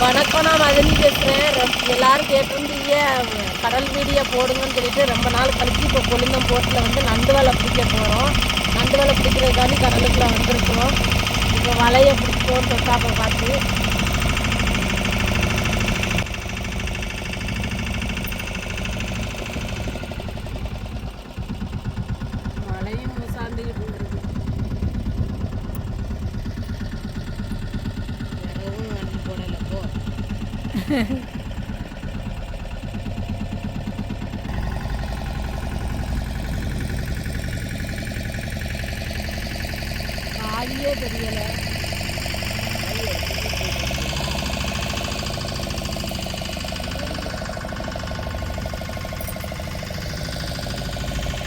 வணக்கம் நான் மதனி பேசுகிறேன் எல்லாரும் கேட்டிருந்தீங்க கடல் வீடியோ போடுங்கன்னு சொல்லிட்டு ரொம்ப நாள் கழிச்சு இப்போ கொழுந்தம் போட்டில் வந்து நண்டு வலை பிடிக்க போகிறோம் நண்டு வலை பிடிக்கிறதுக்காண்டி கடலுக்குள்ளே வந்திருக்கிறோம். இப்போ வலையை பிடிப்போம் தொட்டாப்பை பார்த்து காலியே தெரியலை.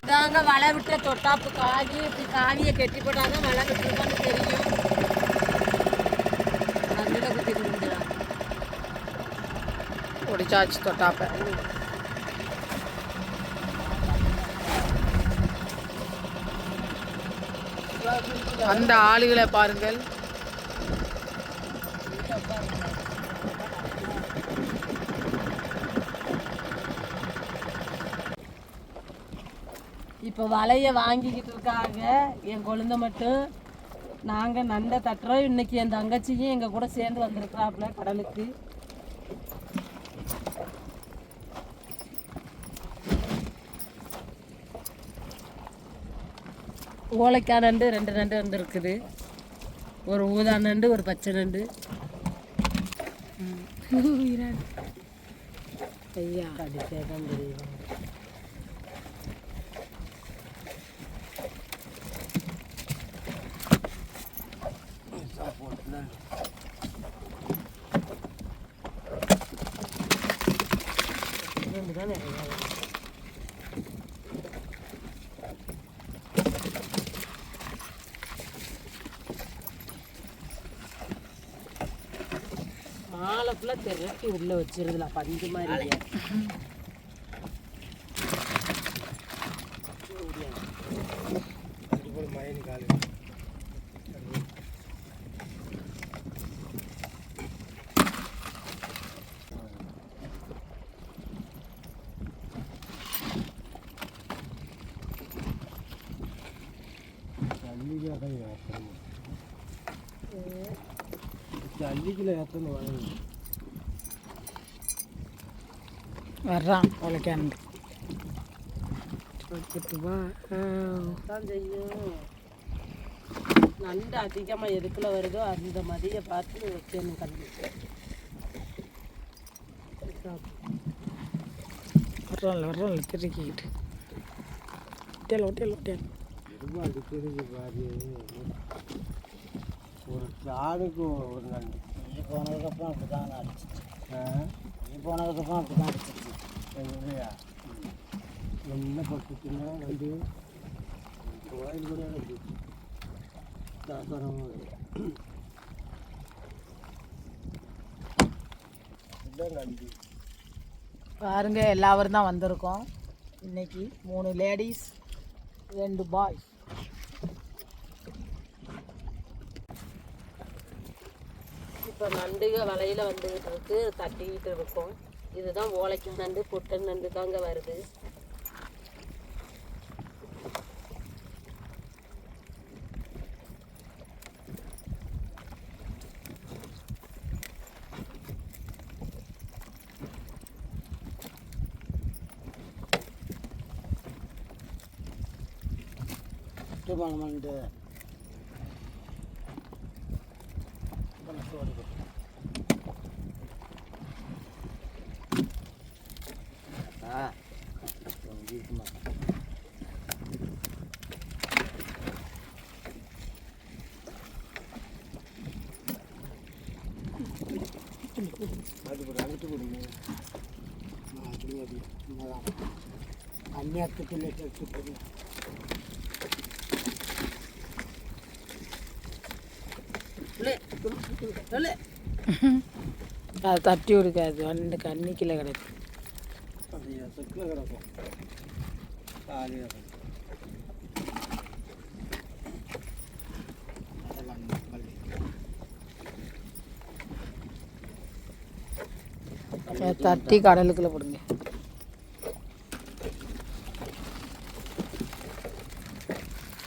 இதாங்க வலை விட்ட தொட்டாப்பு. காவி இப்படி காவியை கெட்டி போட்டாங்க வலை விட்டுருக்கான்னு தெரியும். பிடிச்சாச்சு தொட்டாப்ப அந்த ஆளுகளை பாருங்கள். இப்போ வலையை வாங்கிக்கிட்டு இருக்காங்க. என் கொழுந்த மட்டும். நாங்கள் நண்டை தட்டுறோம். இன்னைக்கு என் தங்கச்சியும் எங்கள் கூட சேர்ந்து வந்திருக்கிறாப்புல கடலுக்கு. ஓலைக்காய் நண்டு ரெண்டு நண்டு வந்துருக்குது ஒரு ஊதா நண்டு ஒரு பச்சை நண்டு. ஐயா. கடிச்சே தான்? தெரியும் ஃபுல்லாக திரட்டி உள்ளே வச்சிருதுல பஞ்சு மாதிரி வர்றான் உழைக்காண்டு தான் செய்யும் நண்டு அதிகமாக எதுக்குள்ள வருதோ அந்த மதியை பார்த்து வைக்கணும் கண்டிப்பாக வர்றான்ல வர்றான்ல திருக்கிக்கிட்டு. ஒட்டியல் ஒட்டியல் ஒட்டியல் ஒரு ஆணுக்கு ஒரு நண்டு. நீ போனதுக்கப்புறம் அப்படி தான் அடிச்சிச்சு நீ போனதுக்கப்புறம் அப்படி தான் அடிச்சிச்சு இல்லையா என்ன பட்டுச்சுன்னா வந்து கோயில் கூட நண்டு பாருங்க எல்லாரும் தான் வந்திருக்கோம். இன்னைக்கு மூணு லேடிஸ் ரெண்டு பாய்ஸ் இப்போ நண்டுக வலையில் வந்துக்கிட்டு இருக்கு தட்டிக்கிட்டு இருக்கோம். இதுதான் ஓலைக்கு நண்டு பொட்டன் நண்டு தாங்க வருது. சுட்டு பண்ணணுன்ட்டு ஆ இருக்குமா அது ஒரு அழுத்து கொடுங்க அப்படி அப்படி உண்மைதான் கன்னியாக்குள்ள சுட்டு அது தட்டி விடுக்காது வந்து கண்ணிக்கில் கிடக்கு. தட்டி கடலுக்குள்ளே போடுங்க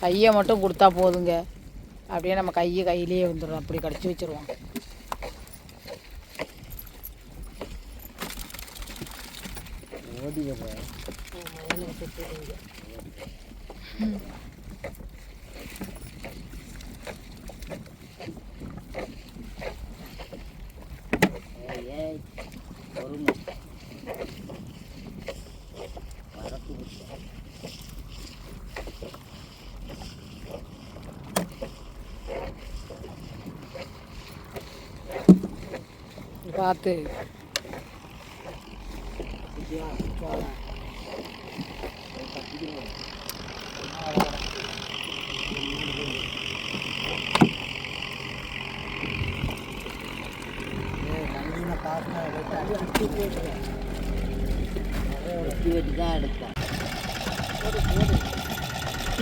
கையை மட்டும் கொடுத்தா போதுங்க. அப்படியே நம்ம கையை கையிலேயே வந்துடும் அப்படி கடிச்சு வச்சுருவோம். ಓದಿದೆ Bateu. Yeah. தான்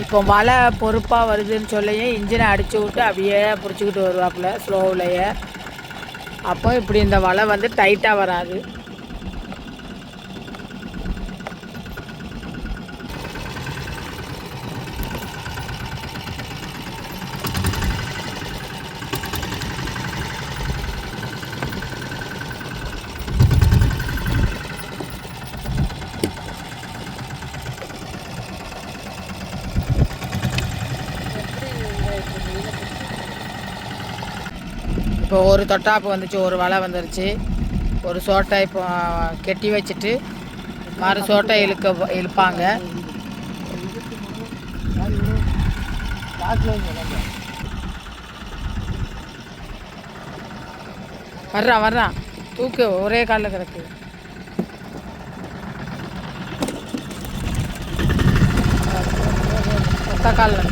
இப்போ மழை பொறுப்பாக வருதுன்னு சொல்லியே இன்ஜினை அடித்து விட்டு அப்படியே பிடிச்சிக்கிட்டு வருவாப்புல ஸ்லோவிலேயே அப்போ இப்படி இந்த வலை வந்து டைட்டாக வராது. இப்போ ஒரு தொட்டாப்பு வந்துச்சு ஒரு வலை வந்துருச்சு. ஒரு சோட்டை இப்போ கெட்டி வச்சுட்டு மறு சோட்டை இழுக்க இழுப்பாங்க. வர்றான் வர்றான் தூக்கு ஒரே காலில் கிடக்கு. ஒத்த காலில்.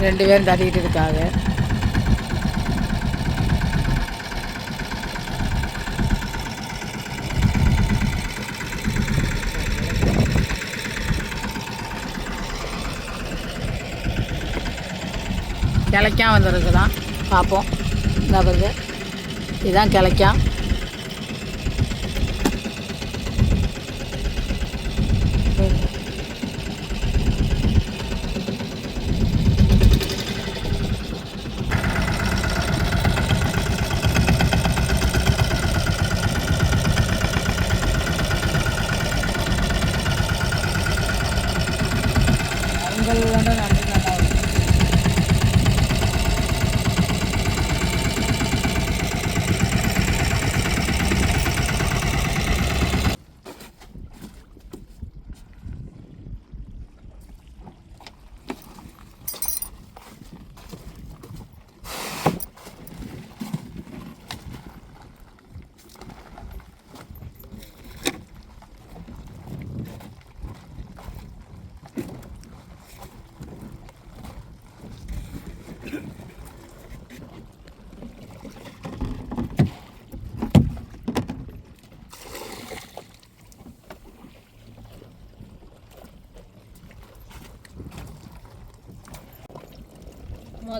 ரெண்டு பேரும் தட்டிக்கிட்டு இருக்காங்க. கிளைக்கா வந்துருக்குதான். பார்ப்போம். இந்த இதுதான் கிளைக்கான்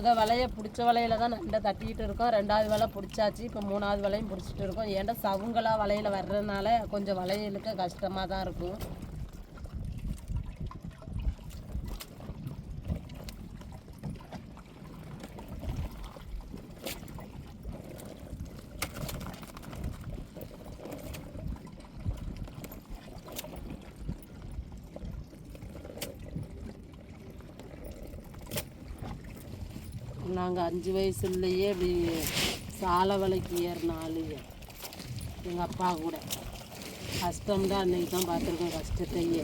முத வலையை பிடிச்ச வலையில தான் நண்டை தட்டிக்கிட்டு இருக்கோம். ரெண்டாவது வலை பிடிச்சாச்சு. இப்போ மூணாவது வலையும் பிடிச்சிட்டு இருக்கோம். ஏன்டா சவுங்களாக வலையில் வர்றதுனால கொஞ்சம் வலையிலுக்கு கஷ்டமாக தான் இருக்கும். நாங்கள் அஞ்சு வயசுலேயே இப்படி சாலை வலைக்கு ஏறின எங்கள் அப்பா கூட. கஷ்டம்தான் அன்னைக்கு தான் பார்த்துருக்கோம் கஷ்டத்தையே.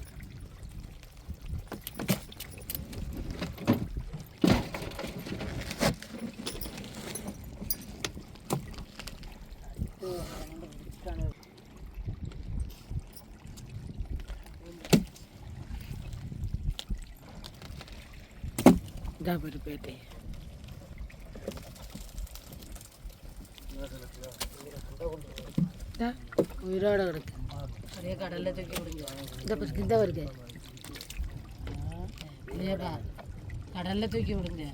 இதா, உயிரோட கிடக்கு அதே கடலில் தூக்கி விடுங்க இந்த பக்கம் இந்த வருது கடலில் தூக்கி விடுங்க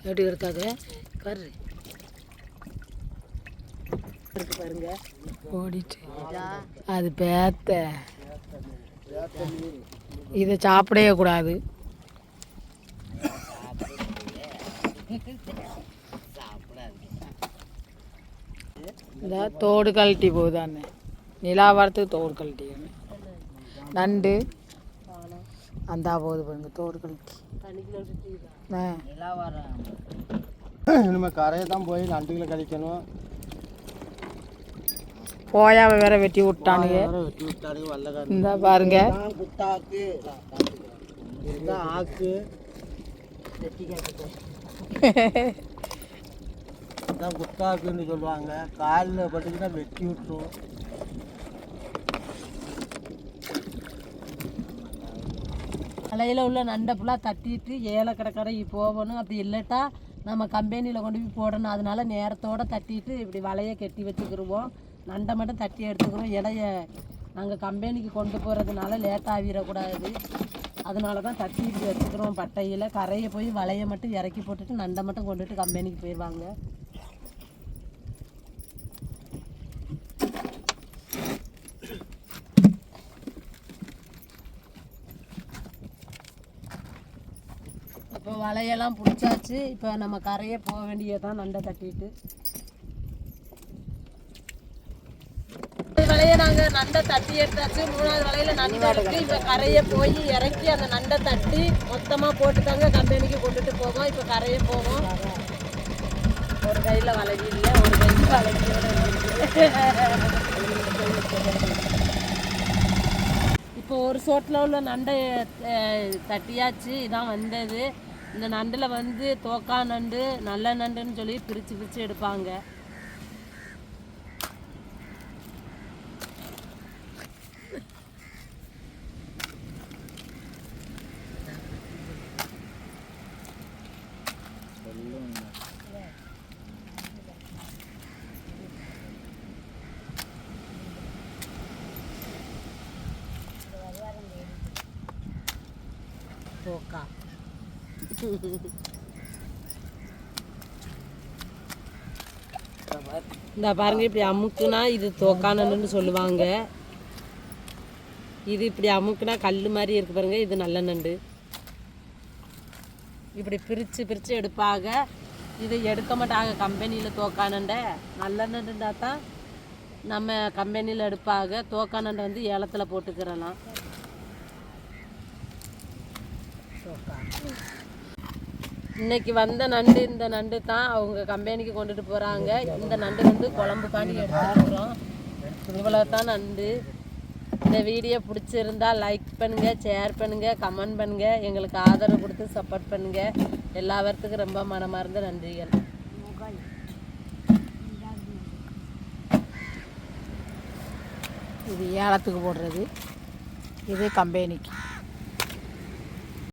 எப்படி கிடக்காது கரு பாருங்க ஓடிட்டு அது பேத்த இதை சாப்பிடவே கூடாது இந்த தோடு கழட்டி போகுதானே? நிலாவாரத்துக்கு தோடு கழட்டி நண்டு. அந்தா போகுது பாருங்க தோடு கழட்டி. நிலா இனிமேல் கரையை தான் போய் நண்டுகளை கழிக்கணும். போயாவை வேற வெட்டி விட்டானுங்க. வெட்டி இந்த பாருங்க. ஆக்கு. இதுதான் அப்படின்னு சொல்லுவாங்க. காலில் பட்டுக்கிட்டா வெட்டி விட்டுரும். மலையில் உள்ள நண்டை ஃபுல்லாக தட்டிட்டு ஏழை கடற்கரை போகணும். அப்படி இல்லட்டா நம்ம கம்பெனியில் கொண்டு போய் போடணும். அதனால நேரத்தோட தட்டிட்டு இப்படி வலையை கட்டி வச்சுக்கிருவோம். நண்டை மட்டும் தட்டி எடுத்துக்கிறோம் இலைய நாங்கள் கம்பெனிக்கு கொண்டு போகிறதுனால லேட்டாக ஆகிடக்கூடாது. அதனால தான் தட்டி இப்படி வச்சுக்கிறோம். பட்டையில் கரையை போய் வலையை மட்டும் இறக்கி போட்டுட்டு நண்டை மட்டும் கொண்டுட்டு கம்பெனிக்கு போயிடுவாங்க இப்போ வலையெல்லாம் பிடிச்சாச்சு. இப்போ நம்ம கரையே போக வேண்டியதான் நண்டை தட்டிட்டு. வலையை நாங்கள் நண்டை தட்டி எடுத்தாச்சு. மூணாவது வலையில நண்டு இருக்கு இப்போ கரையை போய் இறக்கி அந்த நண்டை தட்டி மொத்தமாக போட்டு தாங்க கம்பெனிக்கு கொண்டுட்டு போவோம். இப்போ கரையை போவோம். ஒரு கையில் வளைவி இல்லை ஒரு கையில் வளைவியோட இப்போ ஒரு சோட்டில் உள்ள நண்டை தட்டியாச்சு. இதான் வந்தது. இந்த நண்டில் வந்து தோக்கா நண்டு நல்ல நண்டுன்னு சொல்லி பிரித்து பிரித்து எடுப்பாங்க தோக்கா இந்த பாருங்க இப்படி அமுக்குனா இது தோக்கானன்னு சொல்லுவாங்க. இது இப்படி அமுக்குனா கல் மாதிரி இருக்கு பாருங்க இது நல்ல நண்டு. இப்படி பிரித்து பிரித்து எடுப்பாங்க இது எடுக்க மாட்டாங்க கம்பெனியில் தோக்கானண்டை நல்ல நண்டுண்டா தான் நம்ம கம்பெனியில் எடுப்பாங்க தோக்கானண்டை வந்து ஏலத்தில் போட்டுக்கிறலாம். இன்னைக்கு வந்த நண்டு இந்த நண்டு தான் அவங்க கம்பெனிக்கு கொண்டுட்டு போகிறாங்க இந்த நண்டு வந்து குழம்பு காண்டி எடுத்துக்கிறோம் இவ்வளோ தான் நண்டு. இந்த வீடியோ பிடிச்சிருந்தா லைக் பண்ணுங்கள் ஷேர் பண்ணுங்கள் கமெண்ட் பண்ணுங்கள் எங்களுக்கு ஆதரவு கொடுத்து சப்போர்ட் பண்ணுங்கள் எல்லாவற்றுக்கும் ரொம்ப மனமார்ந்த நன்றிகள். இது ஏலத்துக்கு போடுறது. இது கம்பெனிக்கு